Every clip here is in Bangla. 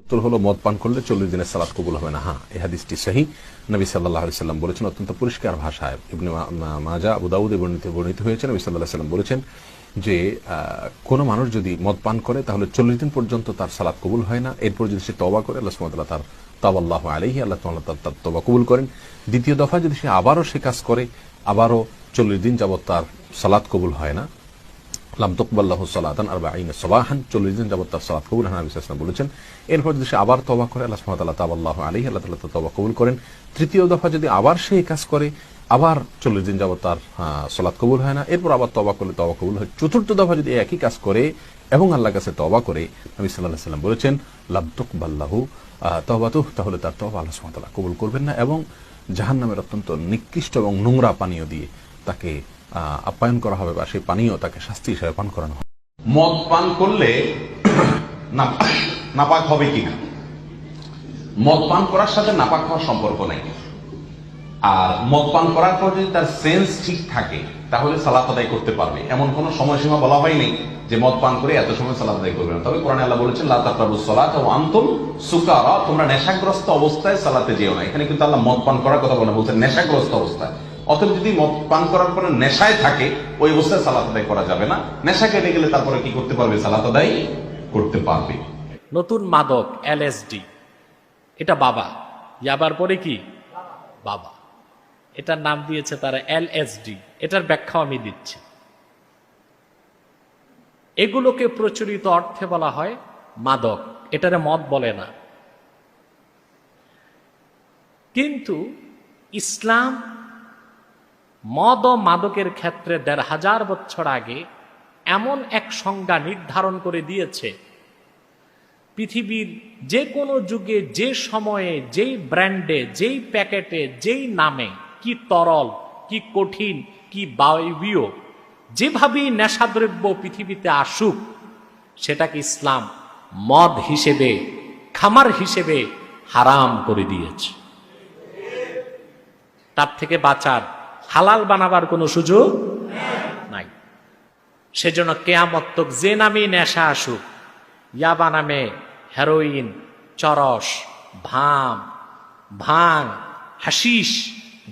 উত্তর হলো, মদ পান করলে চল্লিশ দিনের সালাত কবুল হবে না। হ্যাঁ এই হাদিসটি সহি। নবী সাল্লাহ সাল্লাম বলেছেন, অত্যন্ত পরিষ্কার ভাষায়। ইবনে মাজা আবুদাউদে বর্ণিত বর্ণিত হয়েছে, নবী সাল্লাহ সাল্লাম বলেছেন যে কোনো মানুষ যদি মদ পান করে, তাহলে চল্লিশ দিন পর্যন্ত তার সালাদ কবুল হয় না। এরপর যদি সে তবা করে, আল্লাহ সুমতাল্লাহ তার তাবাল্লাহ আলহি আল্লাহ তাআলা তার তবা কবুল করেন। দ্বিতীয় দফা যদি সে আবারও সে কাজ করে, আবারও চল্লিশ দিন যাবত তার সালাদ কবুল হয় না লাম তকবাল্লাহ সালাতান আর আইন সবাহান চল্লিশ দিন যাবত তার সালাত কবুল হানা বিশ্বাস বলেছেন। এরপর যদি সে আবার তবা করে, আল্লাহ সুবহানাহু তাবাল্লাহ আলী আল্লাহ তালা তবা কবুল করেন। তৃতীয় দফা যদি আবার সে কাজ করে, আবার চল্লিশ দিন যাবত তার সলাৎ কবুল হয় না। এরপর আবার তবা করলে তবা কবুল হয়। চতুর্থ দফা যদি একই কাজ করে এবং আল্লাহর কাছে তবা করে, নবী সাল্লাহ সাল্লাম বলেছেন, লাম তকবাল্লাহু তবাতু তাহলে তার তবা আল্লাহ সুবহানাহু কবুল করবেন না এবং জাহান্নামের অত্যন্ত নিকৃষ্ট এবং নোংরা পানীয় দিয়ে তাকে আপ্যায়ন করা হবে বা সেই পানীয় তাকে শাস্তি হিসেবে পান করানো হবে। মদ পান করলে নাপাক হবে কিনা? মদ পান করার সাথে নাপাক হওয়ার সম্পর্ক নেই। আর মদ পান করার পর যদি তার সেন্স ঠিক থাকে, তাহলে সালাত আদায় করতে পারবে। এমন কোন সময়সীমা বলা হয়নি যে মদ পান করে এত সময় সালাত আদায় করবে না। তবে কোরআনে আল্লাহ বলেছেন, লা তাকরাবুস সালাত ওয়া আনতুম সুকারা। তোমরা নেশাগ্রস্ত অবস্থায় সালাতে যেও না। এখানে কিন্তু আল্লাহ মদ পান করার কথা বলে বলছেন নেশাগ্রস্ত অবস্থায়। অতএব যদি মদ পান করার পরে নেশায় থাকে, ওই অবস্থায় সালাত আদায় করা যাবে না। নেশা কেটে গেলে তারপরে কি করতে পারবে? সালাত আদায় করতে পারবে। নতুন মাদক এলএসডি এটা বাবা। ইয়াবার পরে কি? বাবা। এটার নাম দিয়েছে তারা এলএসডি এটার ব্যাখ্যাও আমি দিচ্ছি। এগুলোকে প্রচলিত অর্থে বলা হয় মাদক। এটারে মদ বলে না। কিন্তু ইসলাম মদ ও মাদকের ক্ষেত্রে দেড় হাজার বছর আগে এমন এক সংজ্ঞা নির্ধারণ করে দিয়েছে। পৃথিবীর যে কোনো যুগে যে সময়ে, যেই ব্র্যান্ডে, যেই প্যাকেটে, যেই নামে, কি তরল, কি কঠিন, কি বায়বীয়, যেভাবেই নেশাদ্রব্য পৃথিবীতে আসুক, সেটাকে ইসলাম মদ হিসেবে, খামার হিসেবে হারাম করে দিয়েছে। তার থেকে বাঁচার হালাল বানাবার কোনো সুযোগ নাই। সেজন্য কেয়ামত্তক যে নামেই নেশা আসুক, ইয়াবা নামে হেরোইন, চরস, ভাম, ভাং হাসিস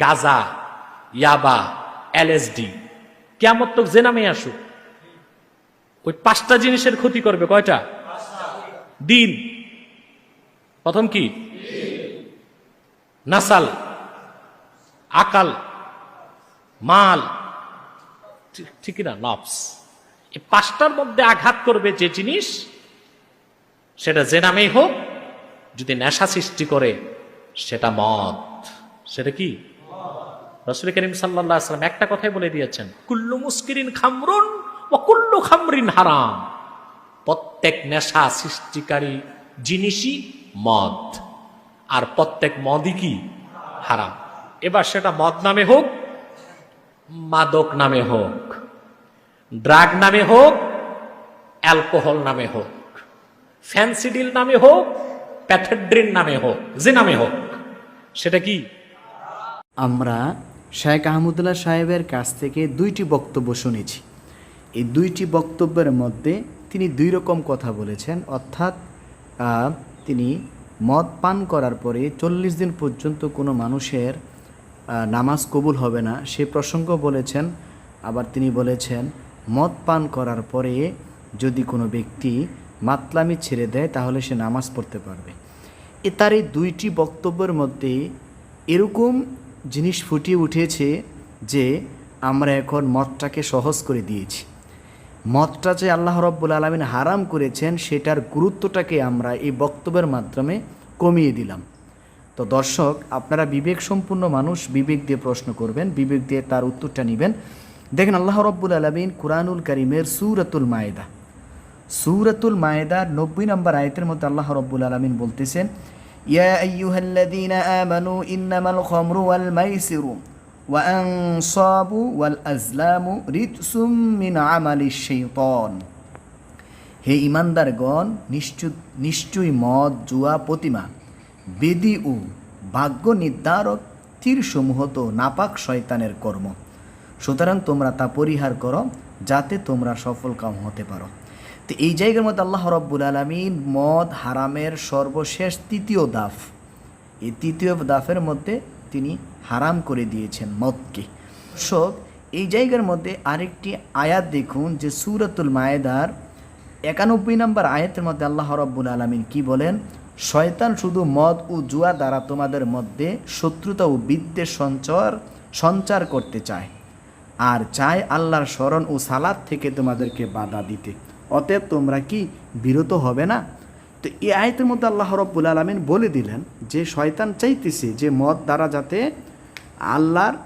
গাজা, ইয়াবা, এলএসডি কেয়ামত্তক যে নামে আসুক, ওই পাঁচটা জিনিসের ক্ষতি করবে কয়টা? দিন। প্রথম কি? নাসাল। আকাল। মাল। ঠিক- না, নফস। এই পাঁচটার মধ্যে আঘাত করবে যে জিনিস, সেটা যে নামেই হোক, যদি নেশা সৃষ্টি করে, সেটা মদ। সেটা কি? রসুল করিম সাল্লাম একটা কথাই বলে দিয়েছেন, কুল্লু মুস্কিরিন খামরুন ও কুল্লু খামরিন হারাম। প্রত্যেক নেশা সৃষ্টিকারী জিনিসই মদ। আর প্রত্যেক মদই কি? হারাম। এবার সেটা মদ নামে হোক মাদক নামে হোক, ড্রাগ নামে হোক, অ্যালকোহল নামে হোক, ফ্যান্সিডিল নামে হোক, প্যাথেড্রিন নামে হোক, যে নামে হোক, সেটা কি? আমরা শায়েক আহমদুল্লাহ সাহেবের কাছ থেকে দুইটি বক্তব্য শুনেছি। এই দুইটি বক্তব্যের মধ্যে তিনি দুই রকম কথা বলেছেন, অর্থাৎ তিনি মদ পান করার পরে চল্লিশ দিন পর্যন্ত কোনো মানুষের নামাজ কবুল হবে না। সে প্রসঙ্গ বলেছেন, আবার তিনি বলেছেন, মদ পান করার পরে যদি কোনো ব্যক্তি মাতলামি ছেড়ে দেয়, তাহলে সে নামাজ পড়তে পারবে। এ তার এই দুইটি বক্তব্যের মধ্যে এরকম জিনিস ফুটিয়ে উঠেছে যে আমরা এখন মদটাকে সহজ করে দিয়েছি। মদটা যে আল্লাহ রব্বুল আলমিন হারাম করেছেন, সেটার গুরুত্বটাকে আমরা এই বক্তব্যের মাধ্যমে কমিয়ে দিলাম। তো দর্শক, আপনারা বিবেক সম্পূর্ণ মানুষ, বিবেক দিয়ে প্রশ্ন করবেন, বিবেক দিয়ে তার উত্তরটা নেবেন। দেখেন, আল্লাহ রব্বুল আলমিন কুরআনুল করিমের সুরাতুল মায়েদা। সুরাতুল মায়েদার নব্বই নম্বর আয়তের মধ্যে আল্লাহ রব্বুল আলমিন বলতেছেন, ইয়া আইয়ুহাল্লাযীনা আমানু মিন হে নিশ্চয় মদ, জুয়া, প্রতিমা বেদি ও ভাগ্য নির্ধারক তীরসমূহ তো নাপাক শয়তানের কর্ম। সুতরাং তোমরা তা পরিহার করো, যাতে তোমরা সফল কাম হতে পারো। তো এই জায়গার মধ্যে আল্লাহ রব্বুল আলমিন মদ, হারামের সর্বশেষ তৃতীয় দাফ। এই তৃতীয় দাফের মধ্যে তিনি হারাম করে দিয়েছেন মদকে। সব, এই জায়গার মধ্যে আরেকটি আয়াত দেখুন যে সুরাতুল মায়েদার একানব্বই নম্বর আয়াতের মধ্যে আল্লাহ রব্বুল আলমিন কি বলেন? শয়তান শুধু মদ ও জুয়া দ্বারা তোমাদের মধ্যে শত্রুতা ও বিদ্বেষ সঞ্চার সঞ্চার করতে চায়। আর চায় আল্লাহর স্মরণ ও সালাদ থেকে তোমাদেরকে বাধা দিতে। অতএব তোমরা কি বিরত হবে না? তো এই আয়তের মধ্যে আল্লাহ রব্বুল আলমিন বলে দিলেন যে, শয়তান চাইতেছে যে, মদ দ্বারা যাতে আল্লাহর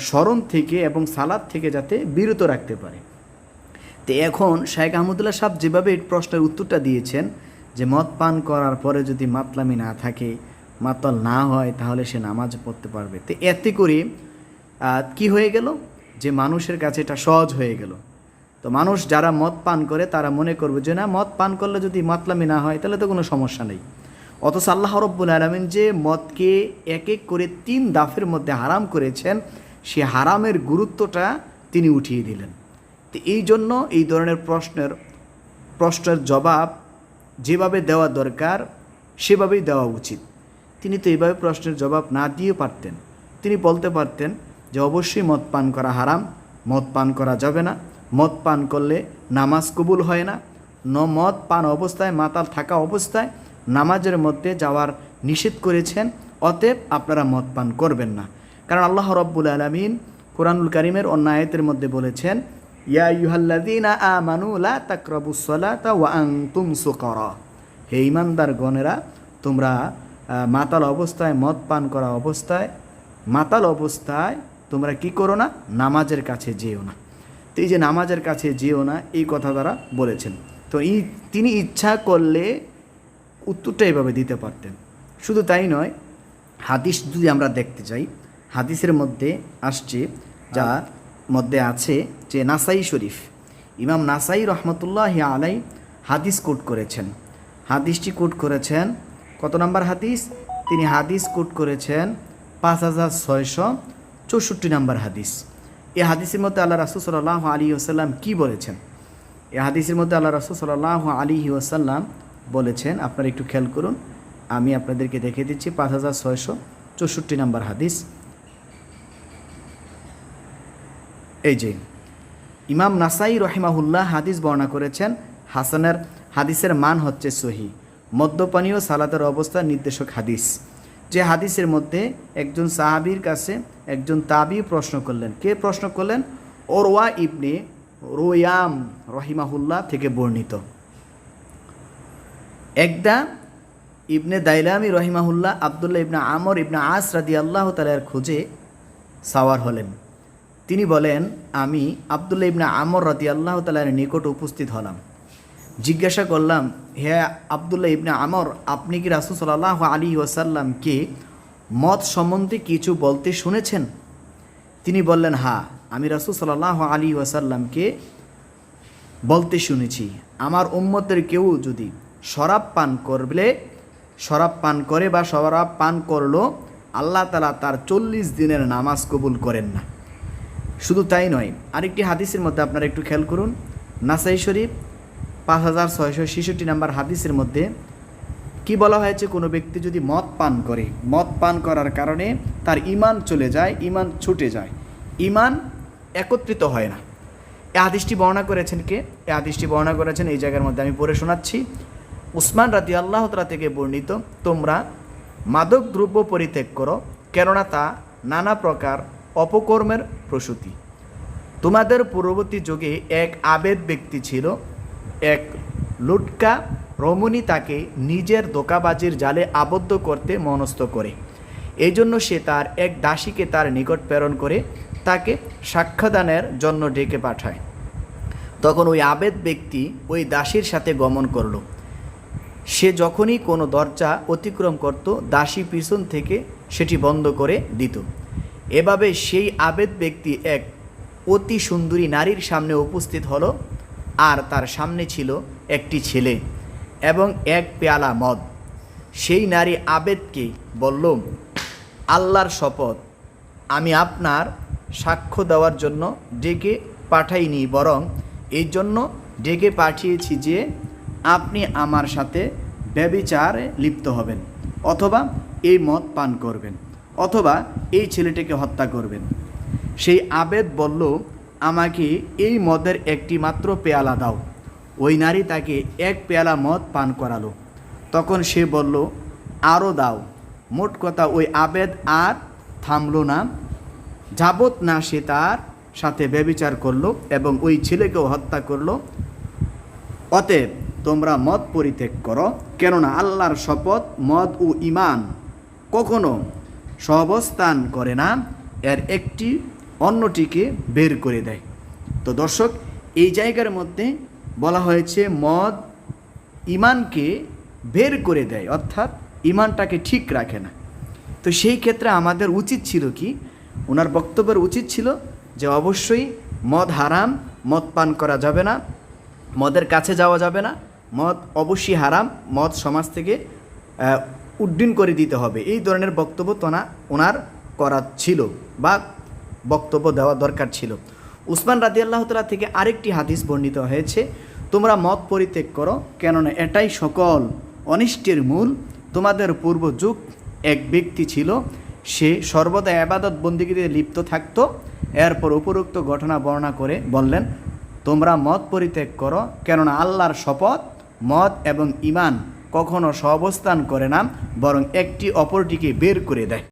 স্মরণ থেকে এবং সালাদ থেকে যাতে বিরত রাখতে পারে। তো এখন শেখ আহমদুল্লাহ সাহেব যেভাবে এই প্রশ্নের উত্তরটা দিয়েছেন যে মদ পান করার পরে যদি মাতলামি না থাকে, মাতল না হয়, তাহলে সে নামাজ পড়তে পারবে। তো এতে করে কি হয়ে গেল? যে মানুষের কাছে এটা সহজ হয়ে গেল। তো মানুষ যারা মদ পান করে, তারা মনে করবে যে, না, মদ পান করলে যদি মাতলামি না হয়, তাহলে তো কোনো সমস্যা নেই। অথচ আল্লাহ রব্বুল আলমিন যে মদকে এক এক করে তিন দাফের মধ্যে হারাম করেছেন, সে হারামের গুরুত্বটা তিনি উঠিয়ে দিলেন। তো এই জন্য এই ধরনের প্রশ্নের প্রশ্নের জবাব যেভাবে দেওয়া দরকার, সেভাবেই দেওয়া উচিত। তিনি তো এইভাবে প্রশ্নের জবাব না দিয়ে পারতেন। তিনি বলতে পারতেন যে অবশ্যই মদ পান করা হারাম, মদ পান করা যাবে না। মদ পান করলে নামাজ কবুল হয় না। ন, মদ পান অবস্থায়, মাতাল থাকা অবস্থায় নামাজের মধ্যে যাওয়ার নিষেধ করেছেন, অতএব আপনারা মদ পান করবেন না। কারণ আল্লাহ রব্বুল আলমিন কোরআনুল করিমের অন্য আয়াতের মধ্যে বলেছেন ইয়া ইউহাল্লাযীনা আমানু লা তাকরাবুস সালাতা ওয়া আনতুম সুকারা। হে ইমানদার গণেরা তোমরা মাতাল অবস্থায়, মদ পান করা অবস্থায়, মাতাল অবস্থায় তোমরা কি করো না? নামাজের কাছে যেও না। তো এই যে নামাজের কাছে যেও না, এই কথা তারা বলেছেন। তো এই তিনি ইচ্ছা করলে উত্তরটা এভাবে দিতে পারতেন। শুধু তাই নয়, হাদিস যদি আমরা দেখতে চাই, হাদিসের মধ্যে আসছে যা মধ্যে আছে যে নাসাই শরীফ। ইমাম নাসাই রহমতুল্লাহ আলাই হাদিস কোট করেছেন। হাদিসটি কোট করেছেন কত নম্বর হাদিস? তিনি হাদিস কোট করেছেন পাঁচ হাজার ছয়শো চৌষট্টি নম্বর হাদিস। এ হাদিসের মধ্যে আল্লাহ রাসুল সাল্লাহ আলী ওসাল্লাম কী বলেছেন? এ হাদিসের মধ্যে আল্লাহ রাসুল সাল্লাহ আলী ওসাল্লাম বলেছেন, আপনারা একটু খেয়াল করুন, আমি আপনাদেরকে দেখে দিচ্ছি পাঁচ হাজার ছয়শো চৌষট্টি নম্বর হাদিস। এই যে, ইমাম নাসাই রহিমাহুল্লাহ হাদিস বর্ণনা করেছেন, হাসানের হাদিসের মান হচ্ছে সহি। মদ্যপানীয় সালাতের অবস্থা নির্দেশক হাদিস। যে হাদিসের মধ্যে একজন সাহাবীর কাছে একজন তাবি প্রশ্ন করলেন। কে প্রশ্ন করলেন? ওরওয়া ইবনে রোয়াম রহিমাহুল্লাহ থেকে বর্ণিত। একদা ইবনে দাইলামি রহিমাহুল্লাহ আবদুল্লাহ ইবনা আমর ইবনা আস রাদি আল্লাহ তালার খোঁজে সাওয়ার হলেন। তিনি বলেন, আমি আবদুল্লাহ ইবনা আমর রাদি আল্লাহ তালার নিকট উপস্থিত হলাম। জিজ্ঞাসা করলাম, হে আবদুল্লাহ ইবনে আমর, আপনি কি রাসুল সাল্লাহ আলী ওয়াসাল্লামকে মত সম্বন্ধে কিছু বলতে শুনেছেন? তিনি বললেন, হা, আমি রাসুল সাল্লাহ আলী ওয়াসাল্লামকে বলতে শুনেছি। আমার উম্মতের কেউ যদি শরাব পান করলে, শরাব পান করে বা শরাব পান করল, আল্লাহ তালা তার চল্লিশ দিনের নামাজ কবুল করেন না। শুধু তাই নয়, আরেকটি হাদিসের মধ্যে আপনারা একটু খেয়াল করুন। নাসাই শরীফ পাঁচ হাজার ছয়শো ছেষট্টি নাম্বার হাদিসের মধ্যে কি বলা হয়েছে? কোনো ব্যক্তি যদি মদ পান করে, মদ পান করার কারণে তার ইমান চলে যায় ইমান ছুটে যায়। ইমান একত্রিত হয় না। এ হাদিসটি বর্ণনা করেছেন কে? এ হাদিসটি বর্ণনা করেছেন, এই জায়গার মধ্যে আমি পড়ে শোনাচ্ছি। উসমান রাতি আল্লাহ তালা থেকে বর্ণিত, তোমরা মাদক দ্রব্য পরিত্যাগ করো, কেননা তা নানা প্রকার অপকর্মের প্রসূতি। তোমাদের পূর্ববর্তী যুগে এক আবেদ ব্যক্তি ছিল, এক লুটকা রমণী তাকে নিজের দোকাবাজির জালে আবদ্ধ করতে মনস্থ করে। এই জন্য সে তার এক দাসীকে তার নিকট প্রেরণ করে তাকে সাক্ষাদানের জন্য ডেকে পাঠায়। তখন ওই আবেদ ব্যক্তি ওই দাসীর সাথে গমন করল। সে যখনই কোনো দরজা অতিক্রম করত, দাসী পিছন থেকে সেটি বন্ধ করে দিত। এভাবে সেই আবেদ ব্যক্তি এক অতি সুন্দরী নারীর সামনে উপস্থিত হলো, আর তার সামনে ছিল একটি ছেলে এবং এক পেয়ালা মদ। সেই নারী আবেদকে বলল, আল্লাহর শপথ, আমি আপনার সাক্ষ্য দেওয়ার জন্য ডেকে পাঠাইনি, বরং এই জন্য ডেকে পাঠিয়েছি যে আপনি আমার সাথে ব্যবিচারে লিপ্ত হবেন অথবা এই মদ পান করবেন। অথবা এই ছেলেটিকে হত্যা করবেন। সেই আবেদ বলল, আমাকে এই মদের একটি মাত্র পেয়ালা দাও। ওই নারী তাকে এক পেয়ালা মদ পান করালো। তখন সে বলল আরও দাও। মোট কথা ওই আবেদ আর থামলো না। যাবত না সে তার সাথে ব্যবিচার করল এবং ওই ছেলেকেও হত্যা করল। অতএব তোমরা মদ পরিত্যাগ করো, কেননা আল্লাহর শপথ মদ ও ইমান কখনো সহবস্থান করে না, এর একটি অন্যটিকে বের করে দেয়। তো দর্শক, এই জায়গার মধ্যে বলা হয়েছে মদ ইমানকে বের করে দেয়, অর্থাৎ ইমানটাকে ঠিক রাখে না। তো সেই ক্ষেত্রে আমাদের উচিত ছিল কি, ওনার বক্তব্যের উচিত ছিল যে অবশ্যই মদ হারাম, মদ পান করা যাবে না, মদের কাছে যাওয়া যাবে না, মদ অবশ্যই হারাম, মদ সমাজ থেকে উড্ডীন করে দিতে হবে। এই ধরনের বক্তব্য তোনা ওনার করা ছিল বা বক্তব্য দেওয়া দরকার ছিল। উসমান রাদি আল্লাহ তালা থেকে আরেকটি হাদিস বর্ণিত হয়েছে, তোমরা মদ পরিত্যাগ করো, কেননা এটাই সকল অনিষ্টের মূল। তোমাদের পূর্ব যুগ এক ব্যক্তি ছিল, সে সর্বদা আবাদত বন্দিগিতে লিপ্ত থাকত। এরপর উপরোক্ত ঘটনা বর্ণনা করে বললেন, তোমরা মদ পরিত্যাগ করো, কেননা আল্লাহর শপথ মদ এবং ইমান কখনো সহবস্থান করে না বরং একটি অপরটিকে বের করে দেয়।